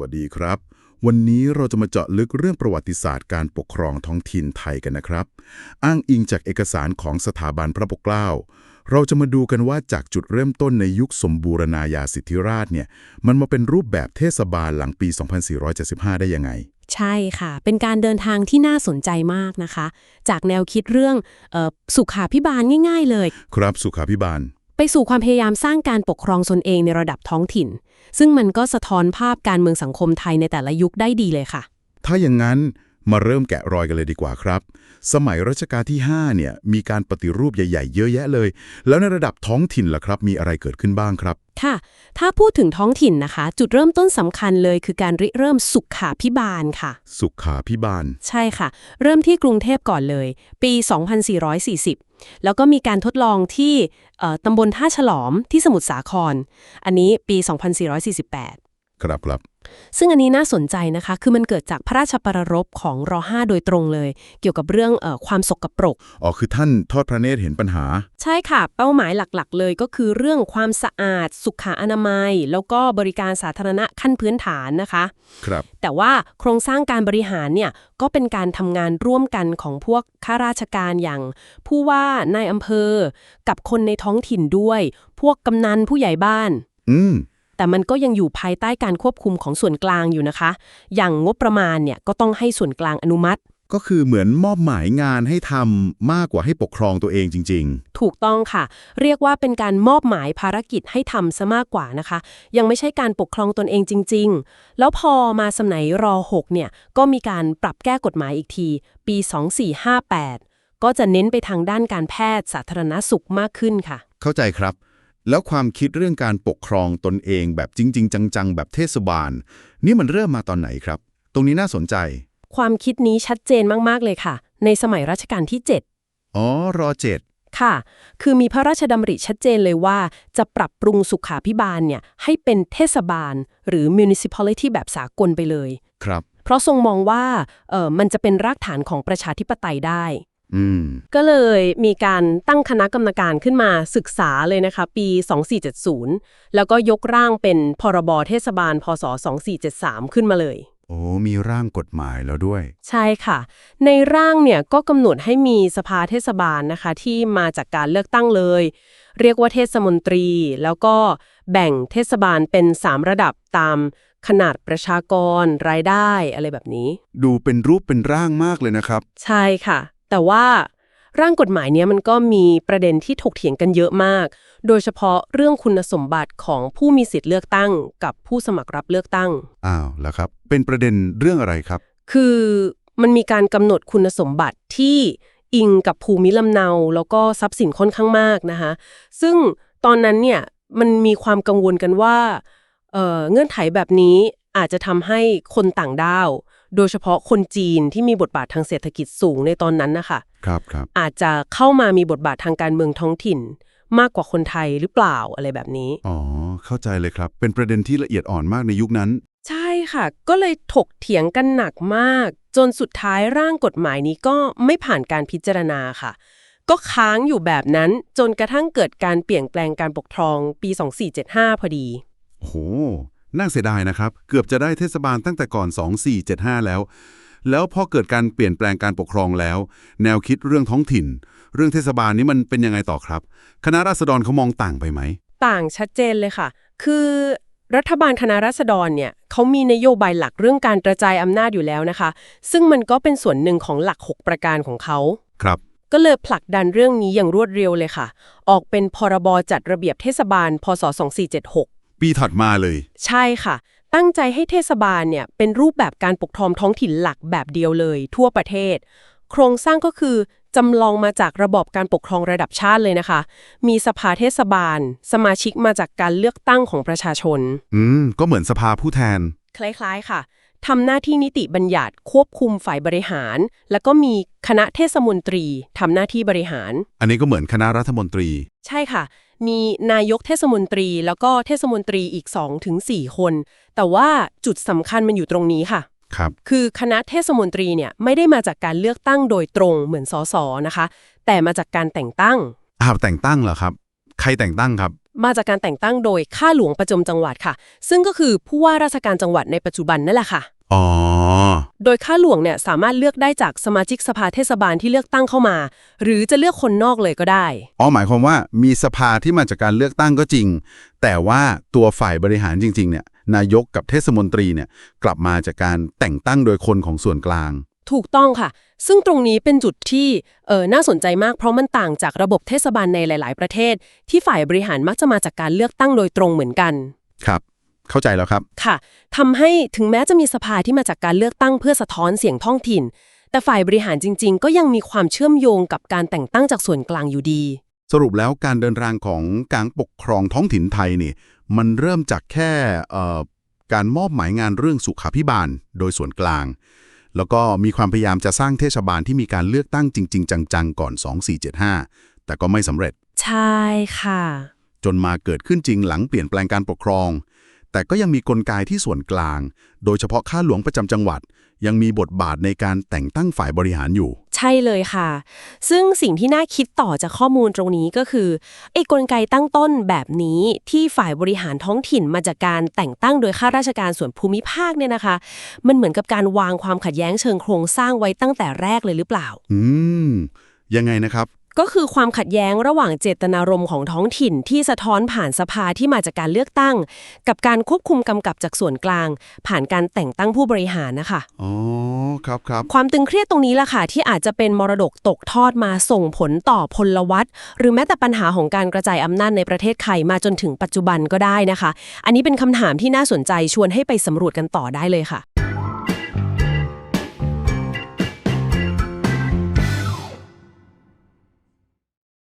วัสดีครับ วันนี้เราจะมาเจาะลึกเรื่องประวัติศาสตร์การปกครองท้องถิ่นไทยกันนะครับ อ้างอิงจากเอกสารของสถาบันพระปกเกล้า เราจะมาดูกันว่าจากจุดเริ่มต้นในยุคสมบูรณาญาสิทธิราชเนี่ย มันมาเป็นรูปแบบเทศบาลหลังปี 2475 ได้ยังไงใช่ค่ะ เป็นการเดินทางที่น่าสนใจมากนะคะ จากแนวคิดเรื่องเออสุขาพิบาลง่าย ๆ เลย ครับสุขาพิบาล ไปสู่ความพยายามสร้างการปกครองตนเองในระดับท้องถิ่น ซึ่งมันก็สะท้อนภาพการเมืองสังคมไทยในแต่ละยุคได้ดีเลยค่ะ ถ้าอย่างนั้น มาเริ่มแกะรอยกันเลยดีกว่าครับ สมัยรัชกาลที่ 5 เนี่ย มีการปฏิรูปใหญ่ ๆ เยอะแยะเลย แล้วในระดับท้องถิ่นล่ะครับ มีอะไรเกิดขึ้นบ้างครับ ค่ะ ถ้าพูดถึงท้องถิ่นนะคะ จุดเริ่มต้นสำคัญเลยคือการริเริ่มสุขาพิบาลค่ะ สุขาพิบาล ใช่ค่ะ เริ่มที่กรุงเทพก่อนเลย ปี 2440 แล้วก็มีการทดลองที่เอ่อตำบลท่าฉลอมที่สมุทรสาคร อันนี้ปี 2448 ครับครับซึ่งอันนี้น่าสนใจนะคะ คือมันเกิดจากพระราชปรารภของร5โดยตรงเลย เกี่ยวกับเรื่องเออความสกปรก อ๋อ คือท่านทอดพระเนตรเห็นปัญหา ใช่ค่ะ เป้าหมายหลักๆ เลยก็คือเรื่องความสะอาด สุขอนามัย แล้วก็บริการสาธารณะขั้นพื้นฐานนะคะ ครับ แต่ว่าโครงสร้างการบริหารเนี่ย ก็เป็นการทำงานร่วมกันของพวกข้าราชการอย่าง ผู้ว่านายอำเภอ กับคนในท้องถิ่นด้วย พวกกำนันผู้ใหญ่บ้าน อืม แต่มันก็ยังอยู่ภายใต้การควบคุมของส่วนกลางอยู่นะคะ อย่างงบประมาณเนี่ยก็ต้องให้ส่วนกลางอนุมัติ ก็คือเหมือนมอบหมายงานให้ทำมากกว่าให้ปกครองตัวเองจริงถูกต้องค่ะ เรียกว่าเป็นการมอบหมายภารกิจให้ทำซะมากกว่านะคะ ยังไม่ใช่การปกครองตนเองจริง ๆ แล้วพอมาสมัยร6เนี่ยก็มีการปรับแก้กฎหมายอีกที ปี 2458 ก็จะเน้นไปทางด้านการแพทย์สาธารณสุขมากขึ้นค่ะๆเข้าใจครับ แล้วความคิดเรื่องการปกครองตนเองแบบจริง ๆ จัง ๆ แบบเทศบาล นี่มันเริ่มมาตอนไหนครับ ตรงนี้น่าสนใจ ความคิดนี้ชัดเจนมาก ๆ เลยค่ะ ในสมัยรัชกาลที่ 7 อ๋อ รอเจ็ดค่ะ คือมีพระราชดำริชัดเจนเลยว่า จะปรับปรุงสุขาพิบาลเนี่ยให้เป็นเทศบาล หรือ municipality แบบสากลไปเลย ครับ เพราะทรงมองว่าเออมันจะเป็นรากฐานของประชาธิปไตยได้อืม ก็เลยมีการตั้งคณะกรรมการขึ้นมาศึกษาเลยนะคะ ปี 2470 แล้วก็ยกร่างเป็นพรบเทศบาล พศ 2473 ขึ้นมาเลย โอ้มีร่างกฎหมายแล้วด้วย ใช่ค่ะ ในร่างเนี่ยก็กำหนดให้มีสภาเทศบาลนะคะ ที่มาจากการเลือกตั้งเลย เรียกว่าเทศมนตรี แล้วก็แบ่งเทศบาลเป็น 3 ระดับตามขนาดประชากรรายได้อะไรแบบนี้ ดูเป็นรูปเป็นร่างมากเลยนะครับ ใช่ค่ะ แต่ว่าร่างกฎหมายเนี้ยมันก็มีประเด็นที่ถกเถียงกันเยอะมาก โดยเฉพาะเรื่องคุณสมบัติของผู้มีสิทธิ์เลือกตั้ง กับผู้สมัครรับเลือกตั้ง อ้าวแล้วครับ เป็นประเด็นเรื่องอะไรครับ คือมันมีการกำหนดคุณสมบัติที่อิงกับภูมิลำเนา แล้วก็ทรัพย์สินค่อนข้างมากนะคะ ซึ่งตอนนั้นเนี่ยมันมีความกังวลกันว่าเอ่อเงื่อนไขแบบนี้อาจจะทำให้คนต่างด้าว โดยเฉพาะคนจีนที่มีบทบาททางเศรษฐกิจสูงในตอนนั้นนะคะครับครับอาจจะเข้ามามีบทบาททางการเมืองท้องถิ่น มากกว่าคนไทยหรือเปล่าอะไรแบบนี้ อ๋อ เข้าใจเลยครับ เป็นประเด็นที่ละเอียดอ่อนมากในยุคนั้น ใช่ค่ะ ก็เลยถกเถียงกันหนักมาก จนสุดท้ายร่างกฎหมายนี้ก็ไม่ผ่านการพิจารณาค่ะ ก็ค้างอยู่แบบนั้นจนกระทั่งเกิดการเปลี่ยนแปลงการปกครองปี 2475 พอดีโอ้โห น่าเสียดายนะครับ เกือบจะได้เทศบาลตั้งแต่ก่อน 2475 แล้ว แล้วพอเกิดการเปลี่ยนแปลงการปกครองแล้ว แนวคิดเรื่องท้องถิ่น เรื่องเทศบาลนี้มันเป็นยังไงต่อครับ คณะราษฎรเขามองต่างไปไหม ต่างชัดเจนเลยค่ะ คือรัฐบาลคณะราษฎรเนี่ยเขามีนโยบายหลักเรื่องการกระจายอำนาจอยู่แล้วนะคะ ซึ่งมันก็เป็นส่วนหนึ่งของหลัก 6 ประการของเขาครับก็เลยผลักดันเรื่องนี้อย่างรวดเร็วเลยค่ะ ออกเป็นพรบจัดระเบียบเทศบาล พศ 2476 ปีถัดมาเลย ใช่ค่ะ ตั้งใจให้เทศบาลเนี่ยเป็นรูปแบบการปกครองท้องถิ่นหลักแบบเดียวเลย ทั่วประเทศ โครงสร้างก็คือจำลองมาจากระบอบการปกครองระดับชาติเลยนะคะ มีสภาเทศบาล สมาชิกมาจากการเลือกตั้งของประชาชน อืม ก็เหมือนสภาผู้แทน คล้ายๆค่ะทำหน้าที่นิติบัญญัติควบคุมฝ่ายบริหาร แล้วก็มีคณะเทศมนตรีทำหน้าที่บริหาร อันนี้ก็เหมือนคณะรัฐมนตรี ใช่ค่ะ มีนายกเทศมนตรีแล้วก็เทศมนตรีอีก 2-4 คน แต่ว่าจุดสำคัญมันอยู่ตรงนี้ค่ะครับคือคณะเทศมนตรีเนี่ยไม่ได้มาจากการเลือกตั้งโดยตรงเหมือนสสนะคะ แต่มาจากการแต่งตั้งอ้าวแต่งตั้งเหรอครับ ใครแต่งตั้งครับ มาจากการแต่งตั้งโดยข้าหลวงประจำจังหวัดค่ะ ซึ่งก็คือผู้ว่าราชการจังหวัดในปัจจุบันนั่นแหละค่ะ อ๋อ โดยข้าหลวงเนี่ยสามารถเลือกได้จากสมาชิกสภาเทศบาลที่เลือกตั้งเข้ามา หรือจะเลือกคนนอกเลยก็ได้ อ๋อหมายความว่ามีสภาที่มาจากการเลือกตั้งก็จริง แต่ว่าตัวฝ่ายบริหารจริง ๆ เนี่ย นายกกับเทศมนตรีเนี่ยกลับมาจากการแต่งตั้งโดยคนของส่วนกลาง ถูกต้องค่ะ ซึ่งตรงนี้เป็นจุดที่เออน่าสนใจมากเพราะมันต่างจากระบบเทศบาลในหลาย ๆ ประเทศ ที่ฝ่ายบริหารมักจะมาจากการเลือกตั้งโดยตรงเหมือนกัน ครับ เข้าใจแล้วครับ ค่ะ ทำให้ถึงแม้จะมีสภาที่มาจากการเลือกตั้งเพื่อสะท้อนเสียงท้องถิ่น แต่ฝ่ายบริหารจริง ๆ ก็ยังมีความเชื่อมโยงกับการแต่งตั้งจากส่วนกลางอยู่ดี สรุปแล้วการเดินทางของการปกครองท้องถิ่นไทยนี่ มันเริ่มจากแค่เอ่อการมอบหมายงานเรื่องสุขาพิบาล โดยส่วนกลาง แล้วก็มีความพยายามจะสร้างเทศบาลที่มีการเลือกตั้งจริง ๆ จังๆ ก่อน 2475 แต่ก็ไม่สำเร็จ ใช่ค่ะ จนมาเกิดขึ้นจริงหลังเปลี่ยนแปลงการปกครอง แต่ก็ยังมีกลไกที่ส่วนกลาง โดยเฉพาะข้าหลวงประจำจังหวัด ยังมีบทบาทในการแต่งตั้งฝ่ายบริหารอยู่ ใช่เลยค่ะ ซึ่งสิ่งที่น่าคิดต่อจากข้อมูลตรงนี้ก็คือไอ้กลไกตั้งต้นแบบนี้ที่ฝ่ายบริหารท้องถิ่นมาจากการแต่งตั้งโดยข้าราชการส่วนภูมิภาคเนี่ยนะคะ มันเหมือนกับการวางความขัดแย้งเชิงโครงสร้างไว้ตั้งแต่แรกเลยหรือเปล่า อืมยังไงนะครับ ก็คือความขัดแย้งระหว่างเจตนารมณ์ของท้องถิ่นที่สะท้อนผ่านสภาที่มาจากการเลือกตั้ง กับการควบคุมกำกับจากส่วนกลาง ผ่านการแต่งตั้งผู้บริหารนะคะอ๋อครับครับความตึงเครียดตรงนี้ล่ะค่ะ ที่อาจจะเป็นมรดกตกทอดมาส่งผลต่อพลวัตหรือแม้แต่ปัญหาของการกระจายอำนาจในประเทศไทยมาจนถึงปัจจุบันก็ได้นะคะ อันนี้เป็นคำถามที่น่าสนใจชวนให้ไปสำรวจกันต่อได้เลยค่ะ